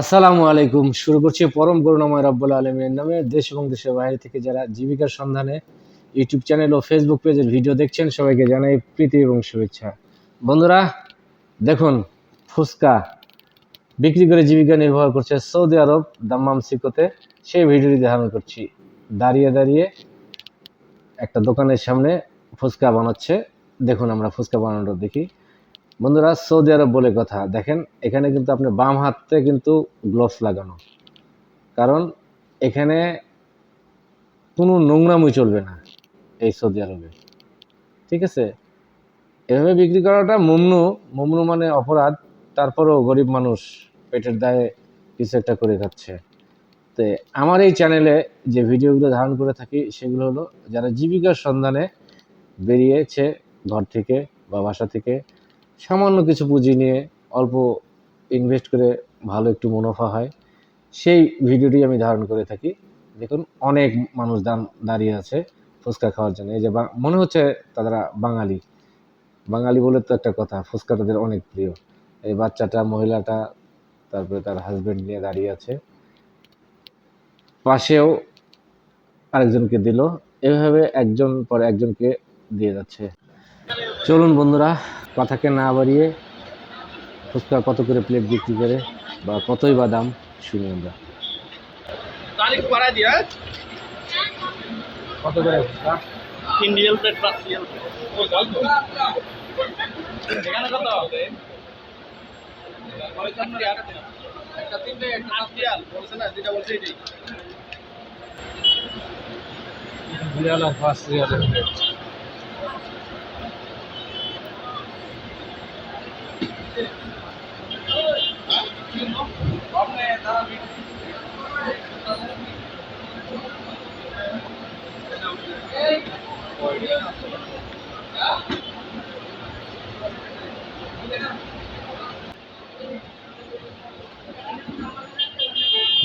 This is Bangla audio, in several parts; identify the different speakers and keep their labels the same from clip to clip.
Speaker 1: আসসালামু আলাইকুম। শুরু করছি পরম করুণাময় রব্বুল আলমের নামে। দেশ এবং দেশের বাইরে থেকে যারা জীবিকার সন্ধানে ইউটিউব চ্যানেল ও ফেসবুক পেজের ভিডিও দেখছেন, সবাইকে জানাই প্রীতি এবং শুভেচ্ছা। বন্ধুরা, দেখুন, ফুচকা বিক্রি করে জীবিকা নির্বাহ করছে সৌদি আরব দাম্মাম সিকোতে। সেই ভিডিওটি ধারণ করছি। দাঁড়িয়ে দাঁড়িয়ে একটা দোকানের সামনে ফুচকা বানাচ্ছে। দেখুন, আমরা ফুচকা বানানোটা দেখি। বন্ধুরা, সৌদি আরব বলে কথা। দেখেন, এখানে কিন্তু আপনি বাম হাতে কিন্তু গ্লোভস লাগানো। কারণ, এখানে কোনো নোংরামই চলবে না এই সৌদি আরবে। ঠিক আছে? এভাবে বিক্রি করাটা মমনু মমনু মানে অপরাধ, তারপরেও গরিব মানুষ পেটের দায়ে কিছু একটা করে খাচ্ছে। তো আমার এই চ্যানেলে যে ভিডিওগুলো ধারণ করে থাকি, সেগুলো হলো, যারা জীবিকার সন্ধানে বেরিয়েছে, ঘর থেকে বা বাসা থেকে সামান্য কিছু পুঁজি নিয়ে অল্প ইনভেস্ট করে ভালো একটু মুনাফা হয়। সেই ভিডিওটি আমি ধারণ করে থাকি। দেখুন, অনেক মানুষ দান, দাঁড়িয়ে আছে ফুচকা খাওয়ার জন্য। এই যে মনে হচ্ছে তারা বাঙালি। বাঙালি বলে তো একটা কথা, ফুচকা তাদের অনেক প্রিয়। এই বাচ্চাটা, মহিলাটা, তারপরে তার হাজবেন্ড নিয়ে দাঁড়িয়ে আছে। পাশেও আরেকজনকে দিল। এভাবে একজন পরে একজনকে দিয়ে যাচ্ছে। চলুন বন্ধুরা কথাকে না বাড়িয়ে ফুচকা কত করে প্লেট বিক্রি করে বা কতই বা দাম শুনি আমরা। কত করে
Speaker 2: প্লেট রিয়েল ও জল তো এখানে কত একটা তিনটে আট রিয়াল বলছে না যেটা বলছে এটাই
Speaker 1: রিয়াল আর পাঁচ রিয়ালের প্লেট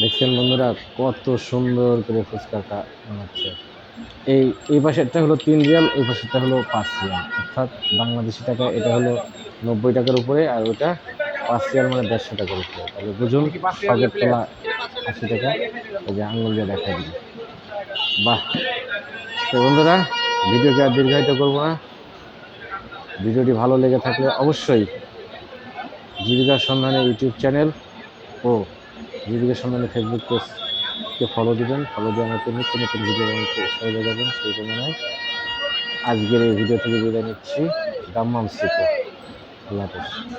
Speaker 1: দেখছেন বন্ধুরা, কত সুন্দর করে ফুচকাটা বানাচ্ছে। এই এই পাশেরটা হলো তিন রিয়াল ওই পাশেরটা হলো পাঁচ রিয়াল। অর্থাৎ বাংলাদেশি টাকা এটা হলো নব্বই টাকার উপরে আর ওটা পাঁচ রিয়াল মানে দেড়শো টাকার উপরে। তাহলে বুঝুন সকেট তোলা আশি টাকা। এই যে আঙুল দিয়ে দেখা দিল বাহ! তো বন্ধুরা, ভিডিওকে আর দীর্ঘায়িত করব না। ভিডিওটি ভালো লেগে থাকলে অবশ্যই জীবিকার সন্ধানে ইউটিউব চ্যানেল ও জীবিকার সন্ধানে ফেসবুক পেজকে ফলো দিবেন। ফলো দিয়ে আমাকে নিত্য নতুন ভিডিও বানাতে সহযোগিতা যাবেন সেই কামনায় আজকের এই ভিডিও থেকে বিদায় নিচ্ছি। দাম্মাম সিকো আল্লাহ হাফেজ।